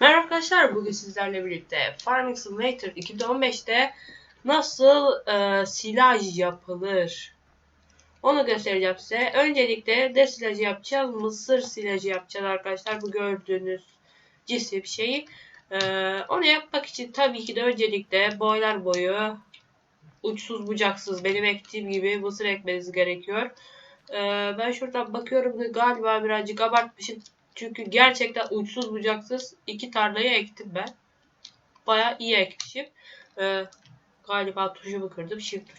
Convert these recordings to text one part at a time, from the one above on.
arkadaşlar bugün sizlerle birlikte Farming Simulator 2015'te nasıl e, silaj yapılır onu göstereceğim size. Öncelikle de silajı yapacağız. Mısır silajı yapacağız arkadaşlar. Bu gördüğünüz cisim şeyi. E, onu yapmak için tabii ki de öncelikle boylar boyu uçsuz bucaksız benim ektiğim gibi mısır ekmeniz gerekiyor. E, ben şuradan bakıyorum da galiba birazcık abartmışım. Çünkü gerçekten uçsuz bucaksız iki tarlayı ektim ben. Baya iyi ekmişim. Ee, galiba tuşumu kırdım. Shift.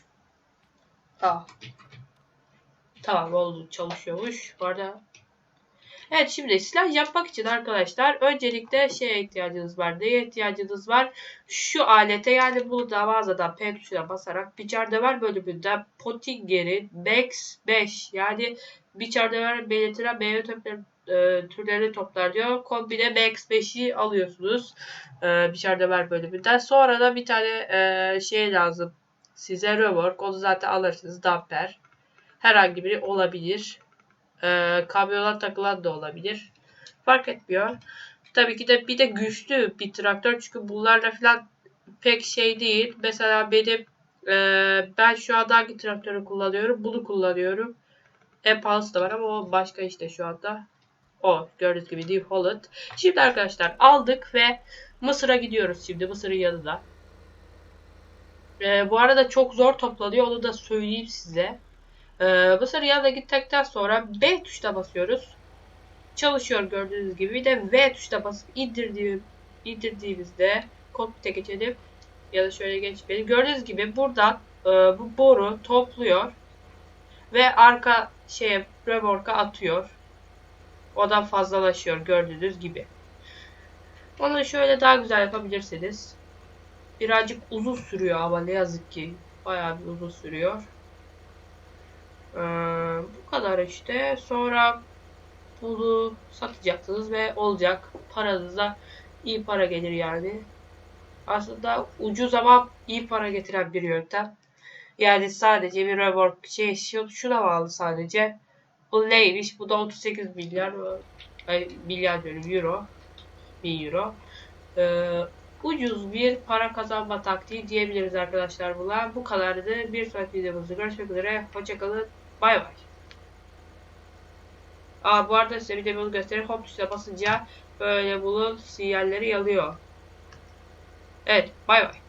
Tamam. Tamam oldu çalışıyormuş. Bu arada Evet şimdi silah yapmak için arkadaşlar öncelikle şeye ihtiyacınız var. Neye ihtiyacınız var? Şu alete yani burada mağazadan P tuşuna basarak Biçardever bölümünde Pottinger'in Max 5 yani Biçardever belirtilen meyve e, türleri toplar diyor. Kombine Max 5'i alıyorsunuz. E, Biçardever bölümünden. Sonra da bir tane e, şey lazım. Size rework. Onu zaten alırsınız. Damper. Herhangi biri olabilir. E, kamyona takılan da olabilir. Fark etmiyor. Tabii ki de bir de güçlü bir traktör çünkü bunlarla falan pek şey değil. Mesela benim e, ben şu anda hangi traktörü kullanıyorum? Bunu kullanıyorum. En pahalısı da var ama o başka işte şu anda. O gördüğünüz gibi New Holland. Şimdi arkadaşlar aldık ve Mısır'a gidiyoruz şimdi Mısır'ın yanına. E, bu arada çok zor toplanıyor onu da söyleyeyim size. Ee, Mısır yanına gittikten sonra B tuşuna basıyoruz. Çalışıyor gördüğünüz gibi. Bir de V tuşuna basıp indirdiğim, indirdiğimizde kokpite geçelim. Ya da şöyle geçmeyelim. Gördüğünüz gibi buradan e, bu boru topluyor. Ve arka şeye remorka atıyor. Odan fazlalaşıyor gördüğünüz gibi. Onu şöyle daha güzel yapabilirsiniz. Birazcık uzun sürüyor ama ne yazık ki. Bayağı bir uzun sürüyor. Ee, bu kadar işte. Sonra bunu satacaksınız ve olacak. Paranıza iyi para gelir yani. Aslında ucuz ama iyi para getiren bir yöntem. Yani sadece bir rework şey şu- şuna bağlı sadece. Neymiş? Bu da 38 milyar ay, milyar diyorum euro. 1000 euro. Ee, ucuz bir para kazanma taktiği diyebiliriz arkadaşlar buna. Bu kadardı. Bir sonraki videomuzda görüşmek üzere. Hoşçakalın. Bay bay. Aa bu arada size bir de göstereyim. Hop tuşuna basınca böyle bunun sinyalleri yalıyor. Evet. Bay bay.